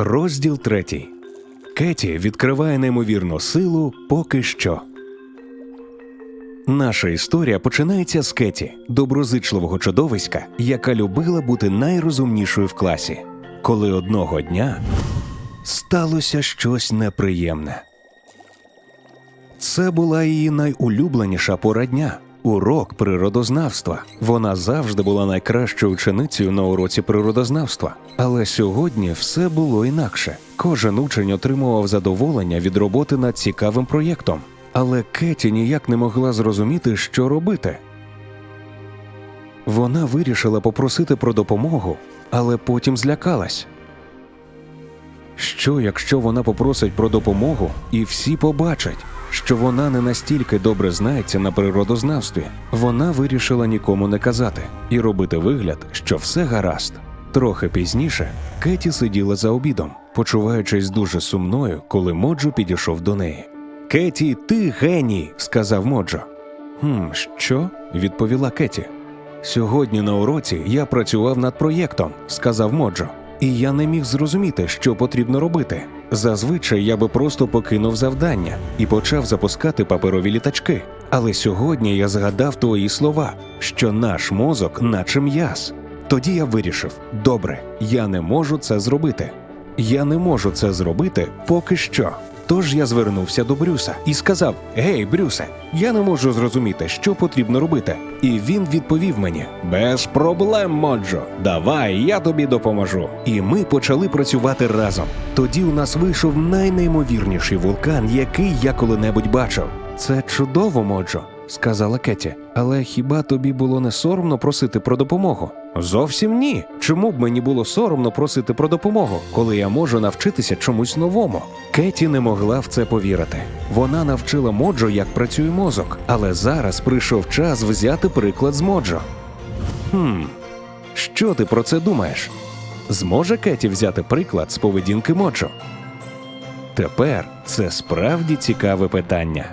Розділ третій. Кеті відкриває неймовірну силу поки що. Наша історія починається з Кеті, доброзичливого чудовиська, яка любила бути найрозумнішою в класі. Коли одного дня сталося щось неприємне. Це була її найулюбленіша пора дня. Урок природознавства. Вона завжди була найкращою ученицею на уроці природознавства. Але сьогодні все було інакше. Кожен учень отримував задоволення від роботи над цікавим проєктом. Але Кеті ніяк не могла зрозуміти, що робити. Вона вирішила попросити про допомогу, але потім злякалась. Що, якщо вона попросить про допомогу, і всі побачать, що вона не настільки добре знається на природознавстві? Вона вирішила нікому не казати і робити вигляд, що все гаразд. Трохи пізніше Кеті сиділа за обідом, почуваючись дуже сумною, коли Моджо підійшов до неї. Кеті, ти геній, сказав Моджо. Хм, що? відповіла Кеті. Сьогодні на уроці я працював над проєктом, сказав Моджо, і я не міг зрозуміти, що потрібно робити. Зазвичай я би просто покинув завдання і почав запускати паперові літачки. Але сьогодні я згадав твої слова, що наш мозок, наче м'яз. Тоді я вирішив: добре, я не можу це зробити. Я не можу це зробити поки що. Тож я звернувся до Брюса і сказав: Гей, Брюсе, я не можу зрозуміти, що потрібно робити. І він відповів мені: Без проблем, Моджо. Давай, я тобі допоможу. І ми почали працювати разом. Тоді у нас вийшов найнеймовірніший вулкан, який я коли-небудь бачив. Це чудово, Моджо, сказала Кеті. Але хіба тобі було не соромно просити про допомогу? Зовсім ні. Чому б мені було соромно просити про допомогу, коли я можу навчитися чомусь новому? Кеті не могла в це повірити. Вона навчила Моджо, як працює мозок, але зараз прийшов час взяти приклад з Моджо. Хм, що ти про це думаєш? Зможе Кеті взяти приклад з поведінки Моджо? Тепер це справді цікаве питання.